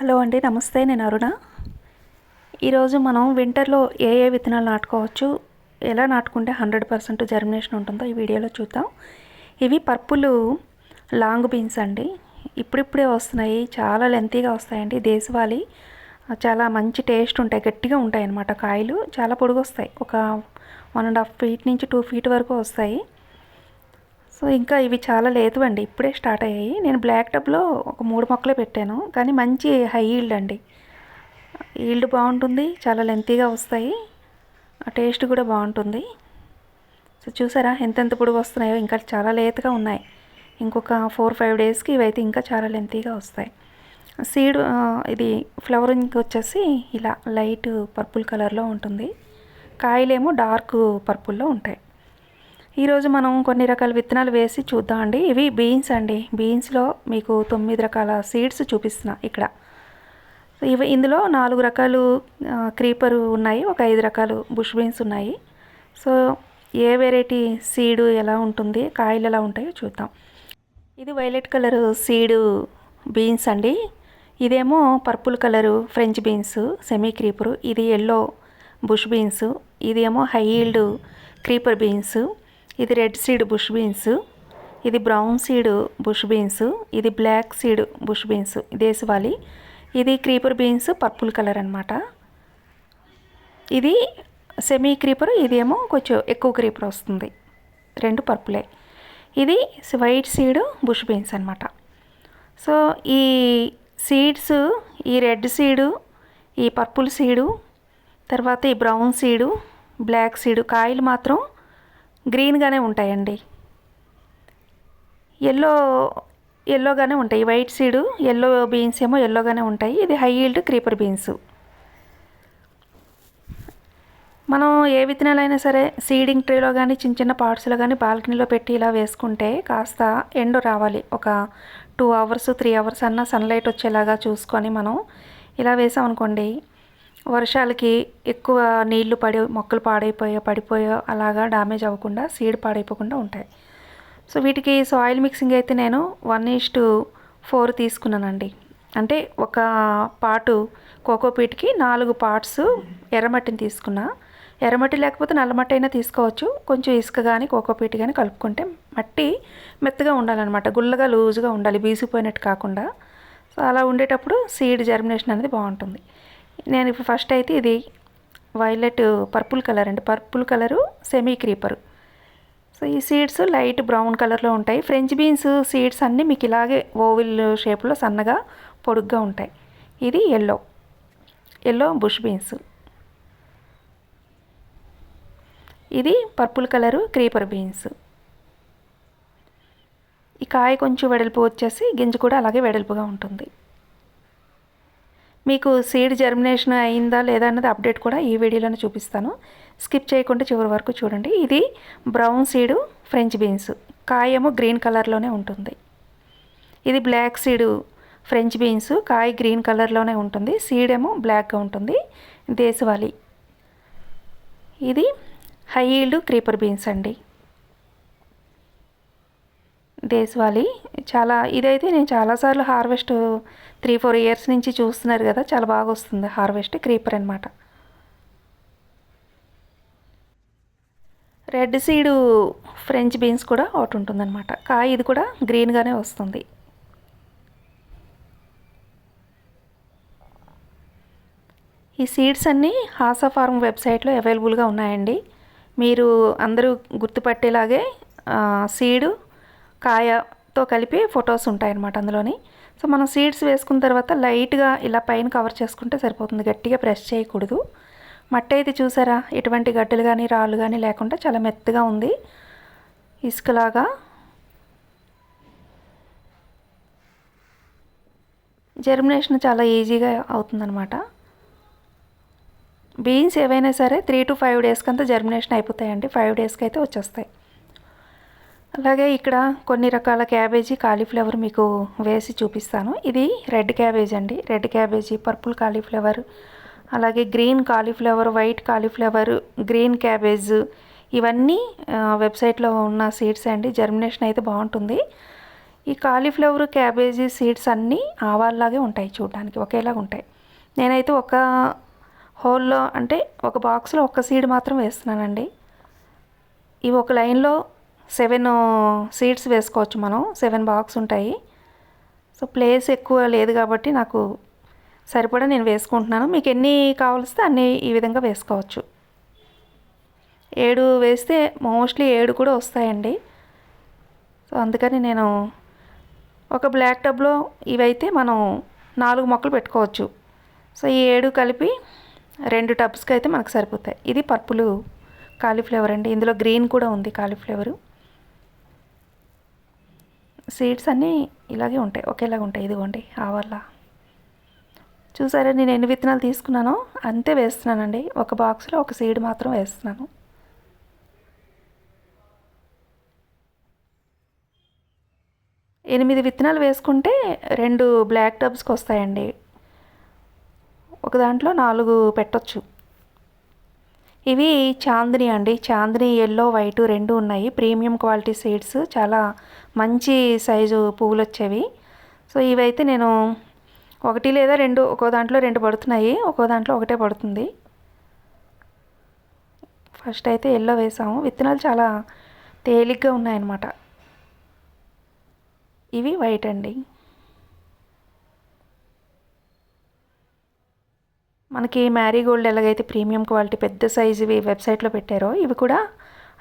Hello అండి నమస్తే నేను అరుణ. ఈరోజు మనం వింటర్లో ఏ ఏ విత్తనాలు నాటుకోవచ్చు ఎలా నాటుకుంటే హండ్రెడ్ పర్సెంట్ జర్మినేషన్ ఉంటుందో ఈ వీడియోలో చూద్దాం. ఇవి పర్పుల్ లాంగ్ బీన్స్ అండి. ఇప్పుడిప్పుడే వస్తున్నాయి చాలా లెంతీగా వస్తాయండి దేశవాళీ చాలా మంచి టేస్ట్ ఉంటాయి గట్టిగా ఉంటాయి అన్నమాట కాయలు. చాలా పొడుగు వస్తాయి ఒక వన్ అండ్ హాఫ్ ఫీట్ నుంచి టూ ఫీట్ వరకు వస్తాయి. సో ఇంకా ఇవి చాలా లేదు అండి ఇప్పుడే స్టార్ట్ అయ్యాయి. నేను బ్లాక్ టబ్లో ఒక మూడు మొక్కలే పెట్టాను కానీ మంచి హై ఈల్డ్ అండి. ఈల్డ్ బాగుంటుంది చాలా లెంతీగా వస్తాయి ఆ టేస్ట్ కూడా బాగుంటుంది. సో చూసారా ఎంతెంత పొడుగు వస్తున్నాయో ఇంకా చాలా లేతగా ఉన్నాయి. ఇంకొక ఫోర్ ఫైవ్ డేస్కి ఇవైతే ఇంకా చాలా లెంతీగా వస్తాయి. సీడ్ ఇది ఫ్లవరింగ్ వచ్చేసి ఇలా లైట్ పర్పుల్ కలర్లో ఉంటుంది. కాయలేమో డార్క్ పర్పుల్లో ఉంటాయి. ఈరోజు మనం కొన్ని రకాల విత్తనాలు వేసి చూద్దామండి ఇవి బీన్స్ అండి. బీన్స్లో మీకు తొమ్మిది రకాల సీడ్స్ చూపిస్తున్నా ఇక్కడ. ఇవి ఇందులో నాలుగు రకాలు క్రీపర్ ఉన్నాయి. ఒక ఐదు రకాలు బుష్ బీన్స్ ఉన్నాయి. సో ఏ వెరైటీ సీడు ఎలా ఉంటుంది కాయలు ఎలా ఉంటాయో చూద్దాం. ఇది వైలెట్ కలర్ సీడు బీన్స్ అండి. ఇదేమో purple colour French beans semi creeper. ఇది ఎల్లో బుష్ బీన్స్. ఇదేమో హై ఈల్డ్ క్రీపర్ బీన్స్. ఇది రెడ్ సీడ్ బుష్ బీన్స్ ఇది బ్రౌన్ సీడ్ బుష్ బీన్స్ ఇది బ్లాక్ సీడ్ బుష్ బీన్స్ దేశవాళీ ఇది క్రీపర్ బీన్స్ పర్పుల్ కలర్ అనమాట ఇది సెమీ క్రీపర్ ఇదేమో కొంచెం ఎక్కువ క్రీపర్ వస్తుంది. రెండు పర్పులే. ఇది వైట్ సీడ్ బుష్ బీన్స్ అనమాట సో ఈ సీడ్స్ ఈ రెడ్ సీడు ఈ పర్పుల్ సీడు తర్వాత ఈ బ్రౌన్ సీడు బ్లాక్ సీడు కాయలు మాత్రం గ్రీన్గానే ఉంటాయండి. ఎల్లో ఎల్లోగానే ఉంటాయి. వైట్ సీడు ఎల్లో బీన్స్ ఏమో ఎల్లోగానే ఉంటాయి. ఇది హై ఈల్డ్ క్రీపర్ బీన్స్. మనం ఏ విత్తనాలైనా సరే సీడింగ్ ట్రేలో కానీ చిన్న చిన్న పార్ట్స్లో కానీ బాల్కనీలో పెట్టి ఇలా వేసుకుంటే కాస్త ఎండ రావాలి. ఒక టూ అవర్స్ త్రీ అవర్స్ అన్న సన్లైట్ వచ్చేలాగా చూసుకొని మనం ఇలా వేసామనుకోండి వర్షాలకి ఎక్కువ నీళ్ళు పడి మొక్కలు పాడైపోయా పడిపోయో అలాగా డ్యామేజ్ అవ్వకుండా సీడ్ పాడైపోకుండా ఉంటాయి. సో వీటికి సాయిల్ మిక్సింగ్ అయితే నేను వన్ ఈస్ టు ఫోర్ తీసుకున్నానండి. అంటే ఒక పాటు కోకోపీట్కి నాలుగు పార్ట్స్ ఎర్రమట్టిని తీసుకున్నా. ఎర్రమట్టి లేకపోతే నల్లమట్టి అయినా తీసుకోవచ్చు. కొంచెం ఇసుక కానీ కోకోపీట్ కానీ కలుపుకుంటే మట్టి మెత్తగా ఉండాలన్నమాట. గుల్లగా లూజుగా ఉండాలి బీసిపోయినట్టు కాకుండా. సో అలా ఉండేటప్పుడు సీడ్ జర్మినేషన్ అనేది బాగుంటుంది. నేను ఇప్పుడు ఫస్ట్ అయితే ఇది వైలెట్ పర్పుల్ కలర్ అండి. Purple colour semi creeper so ఈ సీడ్స్ లైట్ బ్రౌన్ కలర్లో ఉంటాయి. ఫ్రెంచ్ బీన్స్ సీడ్స్ అన్నీ మీకు ఇలాగే ఓవిల్ షేప్లో సన్నగా పొడుగ్గా ఉంటాయి. ఇది ఎల్లో ఎల్లో బుష్ బీన్స్ ఇది పర్పుల్ కలరు క్రీపర్ బీన్స్ ఈ కాయ కొంచెం వెడల్పు వచ్చేసి గింజ కూడా అలాగే వెడల్పుగా ఉంటుంది. మీకు సీడ్ జర్మినేషన్ అయిందా లేదా అన్నది అప్డేట్ కూడా ఈ వీడియోలోనే చూపిస్తాను. స్కిప్ చేయకుండా చివరి వరకు చూడండి. ఇది బ్రౌన్ సీడు ఫ్రెంచ్ బీన్స్ కాయ ఏమో గ్రీన్ కలర్లోనే ఉంటుంది. ఇది బ్లాక్ సీడు ఫ్రెంచ్ బీన్స్ కాయ గ్రీన్ కలర్లోనే ఉంటుంది. సీడ్ ఏమో బ్లాక్గా ఉంటుంది. దేశవాళీ. ఇది హై ఈల్డ్ క్రీపర్ బీన్స్ అండి. దేశవాళీ. చాలా ఇదైతే నేను చాలాసార్లు హార్వెస్ట్ త్రీ ఫోర్ ఇయర్స్ నుంచి చూస్తున్నారు కదా చాలా బాగా వస్తుంది హార్వెస్ట్ క్రీపర్ అనమాట రెడ్ సీడు ఫ్రెంచ్ బీన్స్ కూడా ఒకటి ఉంటుందన్నమాట. కాయ ఇది కూడా గ్రీన్గానే వస్తుంది. ఈ సీడ్స్ అన్నీ హాసా ఫార్మ్ వెబ్సైట్లో అవైలబుల్గా ఉన్నాయండి. మీరు అందరూ గుర్తుపట్టేలాగే సీడు కాయతో కలిపి ఫొటోస్ ఉంటాయన్నమాట అందులోని. సో మనం సీడ్స్ వేసుకున్న తర్వాత లైట్గా ఇలా పైన కవర్ చేసుకుంటే సరిపోతుంది. గట్టిగా ప్రెస్ చేయకూడదు. మట్టి అయితే చూసారా? ఎటువంటి గడ్డలు కానీ రాళ్ళు కానీ లేకుండా చాలా మెత్తగా ఉంది. ఇసుకలాగా. జర్మినేషన్ చాలా ఈజీగా అవుతుందన్నమాట. బీన్స్ ఏవైనా సరే త్రీ టు ఫైవ్ డేస్కి అంతా జర్మినేషన్ అయిపోతాయండి. ఫైవ్ డేస్కి అయితే వచ్చేస్తాయి. అలాగే ఇక్కడ కొన్ని రకాల క్యాబేజీ కాలీఫ్లవర్ మీకు వేసి చూపిస్తాను. ఇది రెడ్ క్యాబేజ్ అండి. రెడ్ క్యాబేజీ పర్పుల్ కాలీఫ్లవర్ అలాగే green cauliflower white cauliflower green cabbage ఇవన్నీ వెబ్సైట్లో ఉన్న సీడ్స్ అండి. జర్మినేషన్ అయితే బాగుంటుంది. ఈ కాలీఫ్లవర్ క్యాబేజీ సీడ్స్ అన్నీ ఆవాల్లాగే ఉంటాయి చూడడానికి ఒకేలాగా ఉంటాయి. నేనైతే ఒక హోల్లో అంటే ఒక బాక్స్లో ఒక సీడ్ మాత్రం వేస్తున్నానండి. ఇవి ఒక లైన్లో సెవెన్ సీడ్స్ వేసుకోవచ్చు మనం. సెవెన్ బాక్స్ ఉంటాయి. సో ప్లేస్ ఎక్కువ లేదు కాబట్టి నాకు సరిపడా నేను వేసుకుంటున్నాను. మీకు ఎన్ని కావలిస్తే అన్ని ఈ విధంగా వేసుకోవచ్చు. ఏడు వేస్తే మోస్ట్లీ ఏడు కూడా వస్తాయండి. సో అందుకని నేను ఒక బ్లాక్ టబ్లో ఇవైతే మనం నాలుగు మొక్కలు పెట్టుకోవచ్చు. సో ఈ ఏడు కలిపి రెండు టబ్స్కి అయితే మనకు సరిపోతాయి. ఇది పర్పుల్ కాలీఫ్లవర్ అండి. ఇందులో గ్రీన్ కూడా ఉంది కాలీఫ్లవరు. సీడ్స్ అన్నీ ఇలాగే ఉంటాయి ఒకేలాగా ఉంటాయి. ఇదిగోండి ఆవల్ల చూసారా నేను ఎన్ని విత్తనాలు తీసుకున్నానో అంతే వేస్తున్నానండి. ఒక బాక్స్లో ఒక సీడ్ మాత్రం వేస్తున్నాను. ఎనిమిది విత్తనాలు వేసుకుంటే రెండు బ్లాక్ టబ్స్కి వస్తాయండి. ఒక దాంట్లో నాలుగు పెట్టొచ్చు. ఇవి చాందిని అండి. చాందిని ఎల్లో వైట్ రెండు ఉన్నాయి. ప్రీమియం క్వాలిటీ సీడ్స్ చాలా మంచి సైజు పువ్వులు వచ్చేవి సో ఇవైతే నేను ఒకటి లేదా రెండు ఒక్కో దాంట్లో రెండు పడుతున్నాయి. ఒక్కో దాంట్లో ఒకటే పడుతుంది. ఫస్ట్ అయితే ఎల్లో వేసాము. విత్తనాలు చాలా తేలిగ్గా ఉన్నాయన్నమాట. ఇవి వైట్ అండి. మనకి మ్యారీగోల్డ్ ఎలాగైతే ప్రీమియం క్వాలిటీ పెద్ద సైజు ఇవి వెబ్సైట్లో పెట్టారో ఇవి కూడా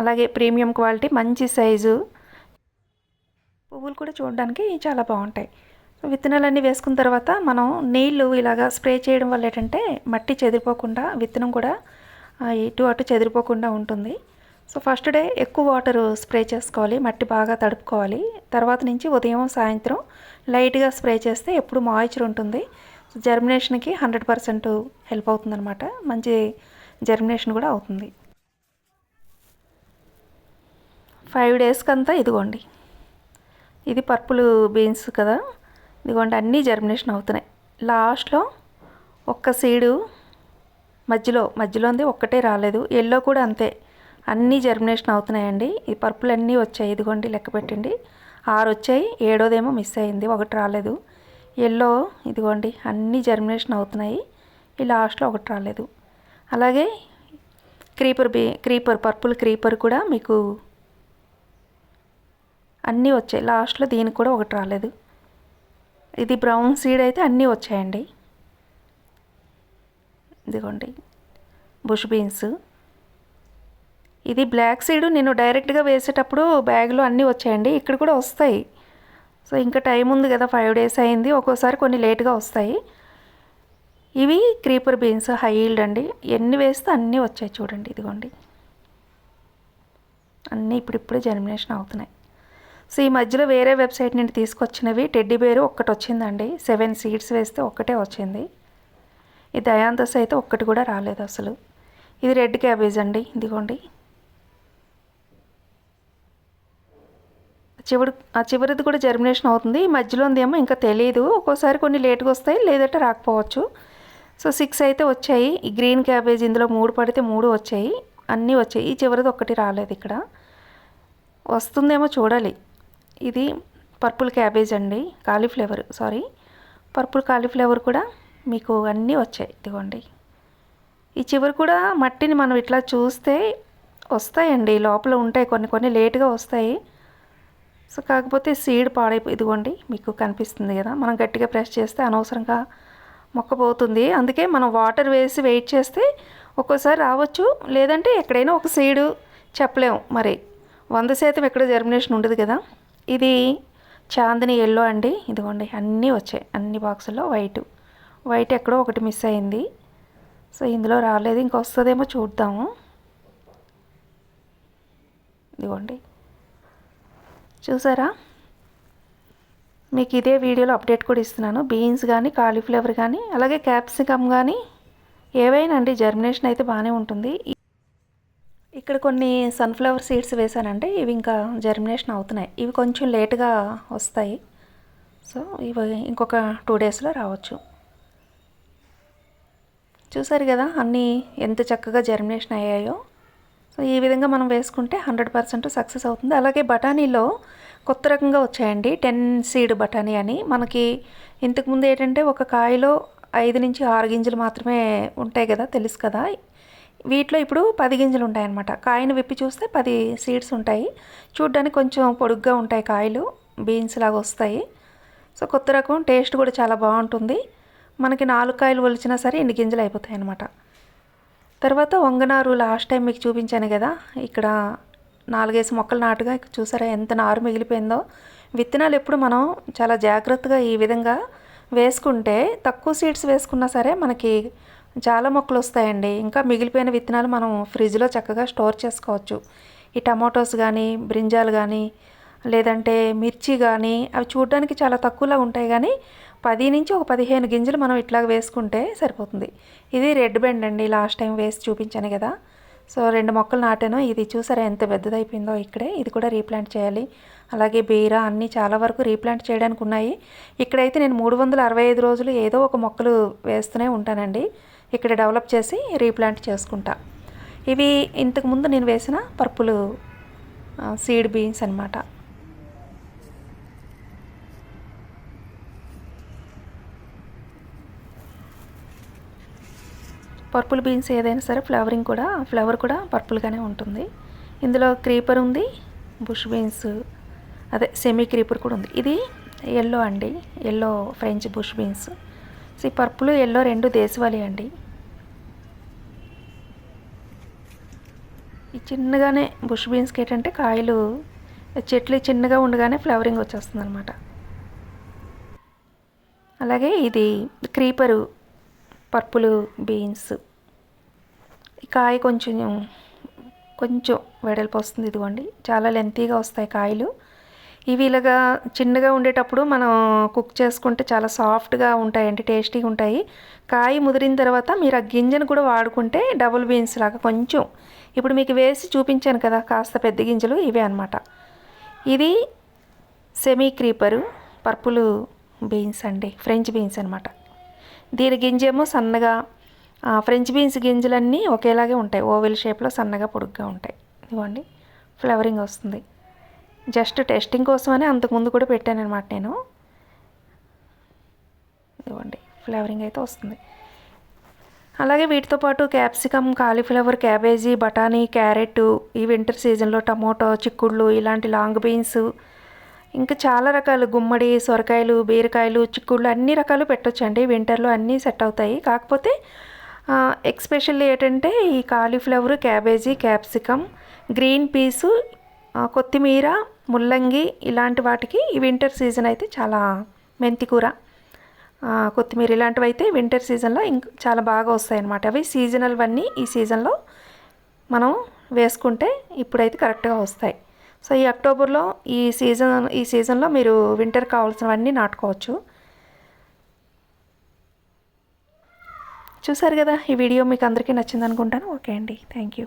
అలాగే ప్రీమియం క్వాలిటీ మంచి సైజు పువ్వులు కూడా చూడడానికి చాలా బాగుంటాయి. విత్తనాలన్నీ వేసుకున్న తర్వాత మనం నీళ్ళు ఇలాగా స్ప్రే చేయడం వల్ల ఏంటంటే మట్టి చెదిరిపోకుండా విత్తనం కూడా ఇటు అటు చెదిరిపోకుండా ఉంటుంది. సో ఫస్ట్ డే ఎక్కువ వాటర్ స్ప్రే చేసుకోవాలి మట్టి బాగా తడుపుకోవాలి. తర్వాత నుంచి ఉదయం సాయంత్రం లైట్గా స్ప్రే చేస్తే ఎప్పుడు మాయిచర్ ఉంటుంది. జర్మినేషన్కి హండ్రెడ్ పర్సెంట్ హెల్ప్ అవుతుందన్నమాట. మంచి జర్మినేషన్ కూడా అవుతుంది. ఫైవ్ డేస్కి అంతా ఇదిగోండి. ఇది పర్పుల్ బీన్స్ కదా. ఇదిగోండి అన్నీ జర్మినేషన్ అవుతున్నాయి. లాస్ట్లో ఒక్క సీడు మధ్యలో మధ్యలో ఉంది ఒక్కటే రాలేదు. ఎల్లో కూడా అంతే. అన్నీ జర్మినేషన్ అవుతున్నాయండి. ఈ పర్పులు అన్నీ వచ్చాయి. ఇదిగోండి లెక్క పెట్టండి. ఆరు వచ్చాయి ఏడోదేమో మిస్ అయింది. ఒకటి రాలేదు. ఎల్లో ఇదిగోండి అన్నీ జర్మినేషన్ అవుతున్నాయి. ఈ లాస్ట్లో ఒకటి రాలేదు. అలాగే క్రీపర్ బీ క్రీపర్ పర్పుల్ క్రీపర్ కూడా మీకు అన్నీ వచ్చాయి. లాస్ట్లో దీనికి కూడా ఒకటి రాలేదు. ఇది బ్రౌన్ సీడ్ అయితే అన్నీ వచ్చాయండి. ఇదిగోండి బుష్ బీన్స్ ఇది బ్లాక్ సీడ్ నేను డైరెక్ట్గా వేసేటప్పుడు బ్యాగ్లో అన్నీ వచ్చాయండి. ఇక్కడ కూడా వస్తాయి. సో ఇంకా టైం ఉంది కదా ఫైవ్ డేస్ అయింది. ఒక్కోసారి కొన్ని లేట్గా వస్తాయి. ఇవి క్రీపర్ బీన్స్ హై అండి. ఎన్ని వేస్తే అన్నీ వచ్చాయి చూడండి ఇదిగోండి. అన్నీ ఇప్పుడిప్పుడే జర్మినేషన్ అవుతున్నాయి. సో ఈ మధ్యలో వేరే వెబ్సైట్ నుండి తీసుకొచ్చినవి టెడ్డీ బేరు ఒక్కటి వచ్చిందండి. సెవెన్ సీడ్స్ వేస్తే ఒక్కటే వచ్చింది. ఈ దయాంతస్ అయితే ఒక్కటి కూడా రాలేదు అసలు. ఇది రెడ్ క్యాబేజ్ అండి ఇదిగోండి. చివరి ఆ చివరిది కూడా జర్మినేషన్ అవుతుంది. ఈ మధ్యలో ఉందేమో ఇంకా తెలియదు ఒక్కోసారి కొన్ని లేట్గా వస్తాయి లేదంటే రాకపోవచ్చు. సో సిక్స్ అయితే వచ్చాయి. ఈ గ్రీన్ క్యాబేజ్ ఇందులో మూడు పడితే మూడు వచ్చాయి. అన్నీ వచ్చాయి. ఈ చివరిది ఒక్కటి రాలేదు ఇక్కడ. వస్తుందేమో చూడాలి. ఇది పర్పుల్ క్యాబేజ్ అండి. కాలీఫ్లవర్ సారీ పర్పుల్ కాలీఫ్లవర్ కూడా మీకు అన్నీ వచ్చాయి. ఇదిగోండి. ఈ చివరి కూడా మట్టిని మనం ఇట్లా చూస్తే వస్తాయండి. లోపల ఉంటాయి కొన్ని కొన్ని లేటుగా వస్తాయి. సో కాకపోతే సీడ్ పాడైపో ఇదిగోండి మీకు కనిపిస్తుంది కదా. మనం గట్టిగా ప్రెస్ చేస్తే అనవసరంగా మొక్క పోతుంది అందుకే మనం వాటర్ వేసి వెయిట్ చేస్తే ఒక్కోసారి రావచ్చు. లేదంటే ఎక్కడైనా ఒక సీడు చెప్పలేము. మరి వంద శాతం ఎక్కడ జర్మినేషన్ ఉండదు కదా. ఇది చాందిని ఎల్లో అండి. ఇదిగోండి అన్నీ వచ్చాయి. అన్ని బాక్సుల్లో వైట్ వైట్ ఎక్కడో ఒకటి మిస్ అయింది. సో ఇందులో రాలేదు. ఇంకొస్తుందేమో చూద్దాము. ఇదిగోండి చూసారా? మీకు ఇదే వీడియోలో అప్డేట్ కూడా ఇస్తున్నాను. బీన్స్ కానీ కాలీఫ్లవర్ కానీ అలాగే క్యాప్సికమ్ కానీ ఏవైనా అండి జర్మినేషన్ అయితే బాగానే ఉంటుంది. ఇక్కడ కొన్ని సన్ఫ్లవర్ సీడ్స్ వేసానంటే ఇవి ఇంకా జర్మినేషన్ అవుతున్నాయి. ఇవి కొంచెం లేట్గా వస్తాయి. సో ఇవి ఇంకొక టూ డేస్లో రావచ్చు. చూసారు కదా అన్నీ ఎంత చక్కగా జర్మినేషన్ అయ్యాయో. సో ఈ విధంగా మనం వేసుకుంటే హండ్రెడ్ పర్సెంట్ సక్సెస్ అవుతుంది. అలాగే బఠానీలో కొత్త రకంగా వచ్చాయండి. టెన్ సీడ్ బఠానీ అని. మనకి ఇంతకుముందు ఏంటంటే ఒక కాయలో ఐదు నుంచి ఆరు గింజలు మాత్రమే ఉంటాయి కదా తెలుసు కదా. వీటిలో ఇప్పుడు పది గింజలు ఉంటాయన్నమాట. కాయను విప్పి చూస్తే పది సీడ్స్ ఉంటాయి. చూడ్డానికి కొంచెం పొడుగ్గా ఉంటాయి కాయలు బీన్స్ లాగా వస్తాయి. సో కొత్త రకం టేస్ట్ కూడా చాలా బాగుంటుంది. మనకి నాలుగు కాయలు ఒలిచినా సరే ఇన్ని గింజలు అయిపోతాయి అన్నమాట తర్వాత వంగనారు లాస్ట్ టైం మీకు చూపించాను కదా ఇక్కడ నాలుగేసి మొక్కలు నాటుగా చూసారా ఎంత నారు మిగిలిపోయిందో. విత్తనాలు ఎప్పుడు మనం చాలా జాగ్రత్తగా ఈ విధంగా వేసుకుంటే తక్కువ సీడ్స్ వేసుకున్నా సరే మనకి చాలా మొక్కలు వస్తాయండి. ఇంకా మిగిలిపోయిన విత్తనాలు మనం ఫ్రిడ్జ్లో చక్కగా స్టోర్ చేసుకోవచ్చు. ఈ టమాటోస్ కానీ బ్రింజాలు కానీ లేదంటే మిర్చి కానీ అవి చూడడానికి చాలా తక్కువలో ఉంటాయి కానీ పది నుంచి ఒక పదిహేను గింజలు మనం ఇట్లా వేసుకుంటే సరిపోతుంది. ఇది రెడ్ బెండ్ అండి లాస్ట్ టైం వేసి చూపించాను కదా. సో రెండు మొక్కలు నాటాను. ఇది చూసారా ఎంత పెద్దదైపోయిందో ఇక్కడే. ఇది కూడా రీప్లాంట్ చేయాలి. అలాగే బీర అన్నీ చాలా వరకు రీప్లాంట్ చేయడానికి ఉన్నాయి. ఇక్కడైతే నేను మూడు వందల అరవై ఐదు రోజులు ఏదో ఒక మొక్కలు వేస్తూనే ఉంటానండి. ఇక్కడ డెవలప్ చేసి రీప్లాంట్ చేసుకుంటా. ఇవి ఇంతకుముందు నేను వేసిన పర్పులు సీడ్ బీన్స్ అనమాట పర్పుల్ బీన్స్ ఏదైనా సరే ఫ్లవరింగ్ కూడా ఫ్లవర్ కూడా పర్పుల్గానే ఉంటుంది. ఇందులో క్రీపర్ ఉంది బుష్ బీన్స్ అదే సెమీ క్రీపర్ కూడా ఉంది. ఇది ఎల్లో అండి ఎల్లో ఫ్రెంచ్ బుష్ బీన్స్. ఈ పర్పుల్ ఎల్లో రెండు దేశవాళీ అండి. ఈ చిన్నగానే బుష్ బీన్స్కి ఏంటంటే కాయలు చెట్లు చిన్నగా ఉండగానే ఫ్లవరింగ్ వచ్చేస్తుంది అనమాట అలాగే ఇది క్రీపరు పర్పుల్ బీన్స్. ఈ కాయ కొంచెం కొంచెం వెడల్పు వస్తుంది ఇదిగోండి. చాలా లెంతీగా వస్తాయి కాయలు. ఇవి ఇలాగా చిన్నగా ఉండేటప్పుడు మనం కుక్ చేసుకుంటే చాలా సాఫ్ట్గా ఉంటాయండి టేస్టీగా ఉంటాయి. కాయ ముదిరిన తర్వాత మీరు ఆ గింజను కూడా వాడుకుంటే డబుల్ బీన్స్ లాగా కొంచెం. ఇప్పుడు మీకు వేసి చూపించాను కదా కాస్త పెద్ద గింజలు ఇవే అనమాట ఇది సెమీ క్రీపరు పర్పుల్ బీన్స్ అండి ఫ్రెంచ్ బీన్స్ అనమాట దీని గింజేమో సన్నగా ఫ్రెంచ్ బీన్స్ గింజలన్నీ ఒకేలాగే ఉంటాయి. ఓవెల్ షేప్లో సన్నగా పొడుగ్గా ఉంటాయి. ఇదిగోండి ఫ్లవరింగ్ వస్తుంది. జస్ట్ టెస్టింగ్ కోసమని అంతకుముందు కూడా పెట్టాను అనమాట నేను. ఇదిగోండి ఫ్లేవరింగ్ అయితే వస్తుంది. అలాగే వీటితో పాటు క్యాప్సికమ్ కాలీఫ్లవర్ క్యాబేజీ బఠానీ క్యారెట్ ఈ వింటర్ సీజన్లో టమోటో చిక్కుళ్ళు ఇలాంటి లాంగ్ బీన్స్ ఇంకా చాలా రకాలు గుమ్మడి సొరకాయలు బీరకాయలు చిక్కుళ్ళు అన్ని రకాలు పెట్టొచ్చండి. వింటర్లో అన్నీ సెట్ అవుతాయి. కాకపోతే ఎక్స్పెషల్లీ ఏంటంటే ఈ cauliflower cabbage capsicum green peas కొత్తిమీర ముల్లంగి ఇలాంటి వాటికి ఈ వింటర్ సీజన్ అయితే చాలా మెంతి కూర కొత్తిమీర ఇలాంటివి అయితే వింటర్ సీజన్లో ఇంక చాలా బాగా వస్తాయి అన్నమాట అవి సీజనల్ అన్నీ ఈ సీజన్లో మనం వేసుకుంటే ఇప్పుడైతే కరెక్ట్గా వస్తాయి. సో ఈ అక్టోబర్లో ఈ సీజన్ ఈ సీజన్లో మీరు వింటర్ కావాల్సినవన్నీ నాటుకోవచ్చు. చూసారు కదా ఈ వీడియో మీకు అందరికీ నచ్చింది అనుకుంటాను ఓకే అండి. Thank you.